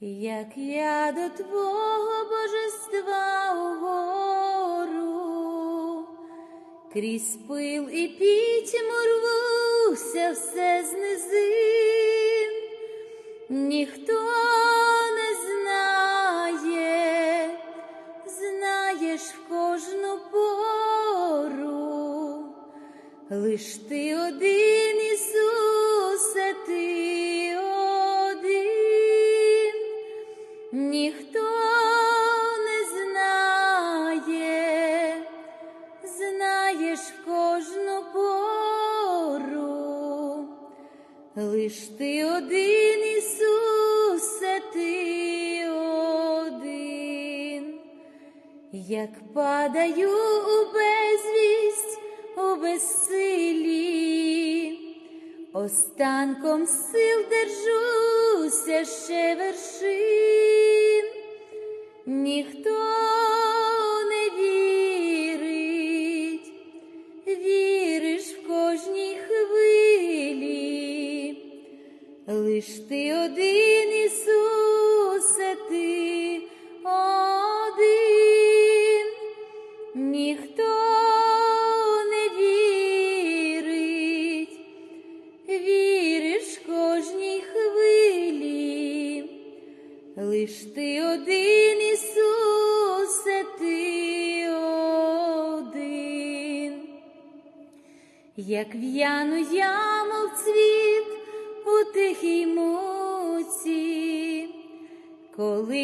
Як я до Твого божества угору, крізь пил і пітьму рвуся все знизим, ніхто не знає, знаєш в кожну пору, лиш ти один, лиш ти один, Ісусе, ти один, як падаю у безвість, у безсилі, останком сил держуся ще вершин, ніхто лиш ти один, Ісусе, ти один, ніхто не вірить, віриш кожній хвилі, лиш ти один, Ісусе, ти один. Як в'яну яму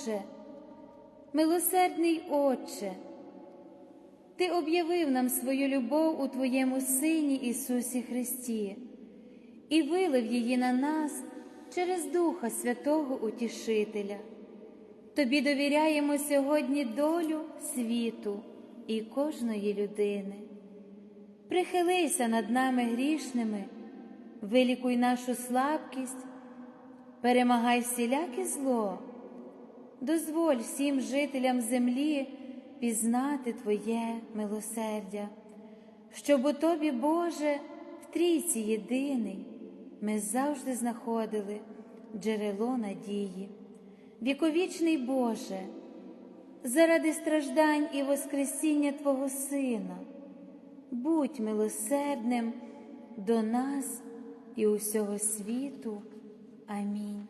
Боже, милосердний Отче, Ти об'явив нам свою любов у Твоєму Сині Ісусі Христі і вилив її на нас через Духа Святого Утішителя. Тобі довіряємо сьогодні долю світу і кожної людини. Прихилися над нами грішними, вилікуй нашу слабкість, перемагай всіляке зло, дозволь всім жителям землі пізнати Твоє милосердя, щоб у Тобі, Боже, в трійці єдиний, ми завжди знаходили джерело надії. Віковічний Боже, заради страждань і Воскресіння Твого Сина, будь милосердним до нас і усього світу. Амінь.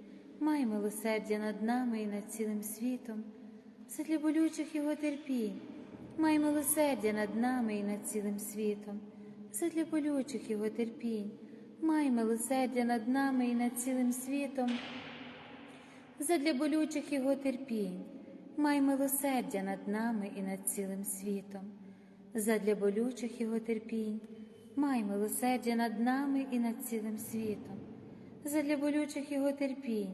май милосердя над нами і над цілим світом, задля болючих Його терпінь, май милосердя над нами і над цілим світом, задля болючих Його терпінь, май милосердя над нами і над цілим світом, задля болючих Його терпінь. Май милосердя над нами і над цілим світом, задля болючих Його терпінь, май милосердя над нами і над цілим світом, задля болючих Його терпінь,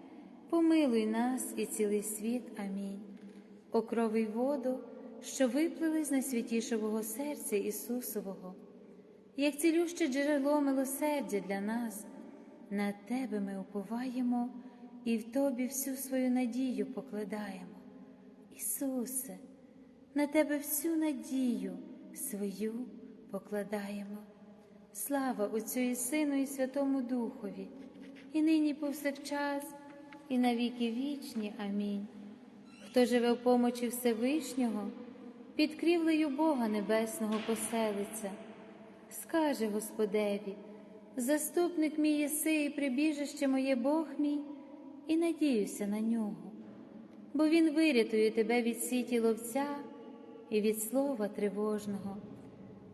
помилуй нас і цілий світ. Амінь. О крови й воду, що виплили з найсвятішого серця Ісусового, як цілюще джерело милосердя для нас, на Тебе ми уповаємо і в Тобі всю свою надію покладаємо. Ісусе, на Тебе всю надію свою покладаємо. Слава Отцю і Сину, і Святому Духові, і нині повсякчас і на віки вічні. Амінь. Хто живе в помочі Всевишнього, під крівлею Бога Небесного поселиться, скаже Господеві, заступник мій єси і прибіжище моє Бог мій, і надіюся на нього, бо Він вирятує тебе від сіті ловця і від слова тривожного,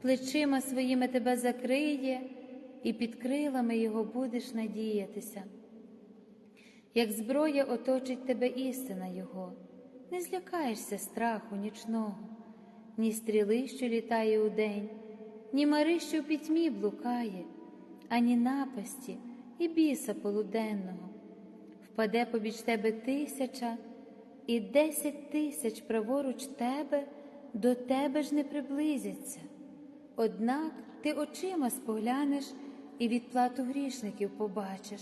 плечима своїми тебе закриє, і під крилами Його будеш надіятися як зброя оточить тебе істина Його, не злякаєшся страху нічного, ні стріли, що літає удень, ні мари, що в пітьмі блукає, ані напасті і біса полуденного. Впаде побіч тебе тисяча і десять тисяч праворуч тебе до тебе ж не приблизяться. Однак ти очима споглянеш і відплату грішників побачиш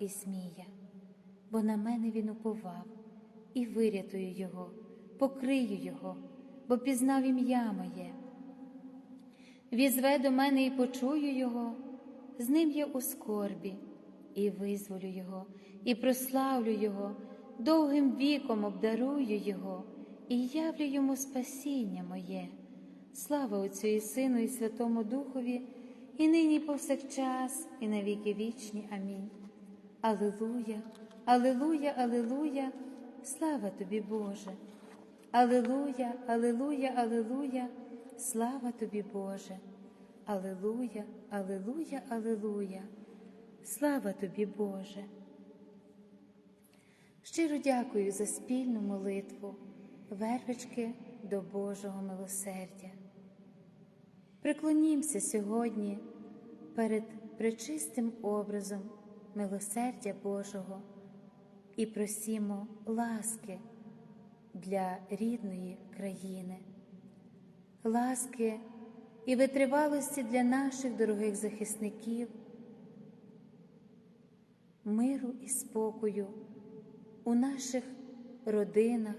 і змія, бо на мене він уповав, і вирятую його, покрию його, бо пізнав ім'я моє. Візве до мене і почую його, з ним я у скорбі, і визволю його, і прославлю Його, довгим віком обдарую Його і явлю йому спасіння моє, Слава Отцю і Сину, і Святому Духові, і нині, повсякчас, і на віки вічні. Амінь. Алилуя, Алилуя, Алилуя, слава тобі, Боже. Алилуя, Алилуя, Алилуя, слава тобі, Боже. Алилуя, Алилуя, Алилуя, слава тобі, Боже. Щиро дякую за спільну молитву, вервички до Божого милосердя. Приклонімося сьогодні перед пречистим образом милосердя Божого і просімо ласки для рідної країни, ласки і витривалості для наших дорогих захисників, миру і спокою у наших родинах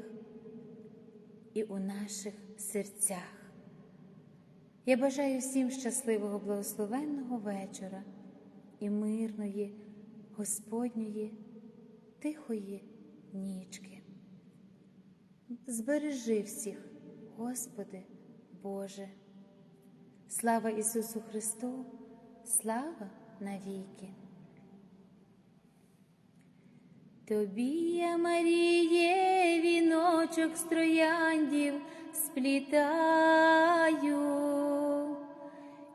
і у наших серцях. Я бажаю всім щасливого, благословенного вечора і мирної, Господньої, тихої нічки. Збережи всіх, Господи, Боже. Слава Ісусу Христу, слава навіки. Тобі, я, Маріє, віночок з трояндів сплітаю,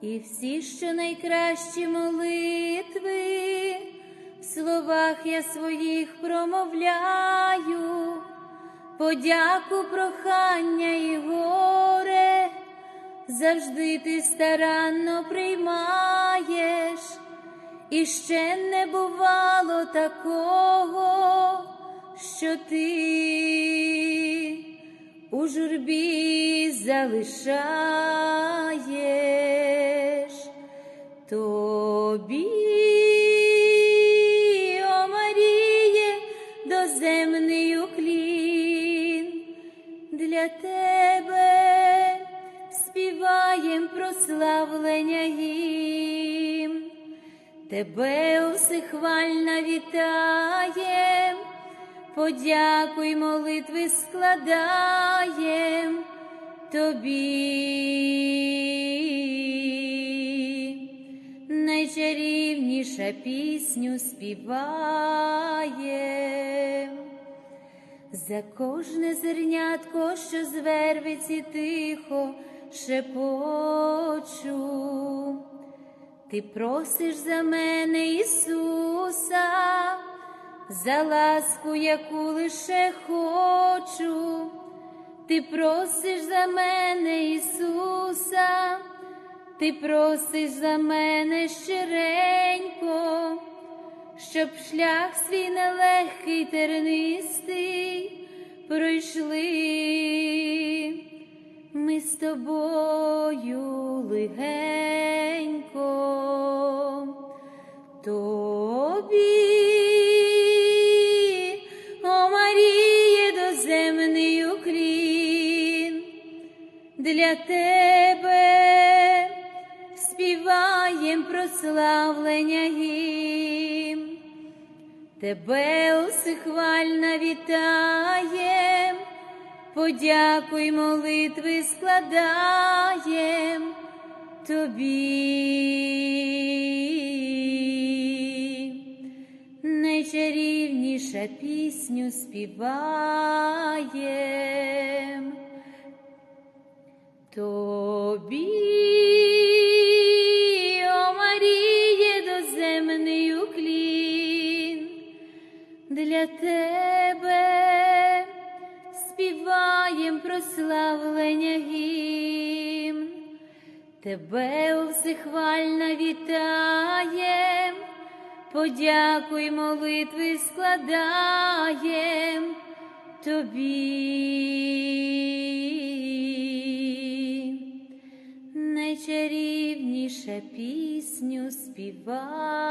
і всі, що найкращі молитви, словах я своїх промовляю, подяку, прохання і горе, завжди ти старанно приймаєш. І ще не бувало такого, що ти у журбі залишаєш тобі, гімн. Тебе усихвальна вітаєм, подякуй молитви складаєм тобі, найчарівніша пісню співаєм. За кожне зернятко, що з тихо шепочу. Ти просиш за мене, Ісуса, за ласку, яку лише хочу, ти просиш за мене, Ісуса, ти просиш за мене щиренько, щоб шлях свій нелегкий тернистий пройшли ми з тобою легенько, тобі, о доземний уклін, для тебе співаєм прославлення гімн. Тебе усихвальна вітаєм, подякуй молитви складаєм тобі, найчарівніша пісню співаєм тобі, для тебе співаєм прославлення гімн. Тебе всехвальна вітаєм, подякуй молитви складаєм тобі, найчарівніша пісню співаєм.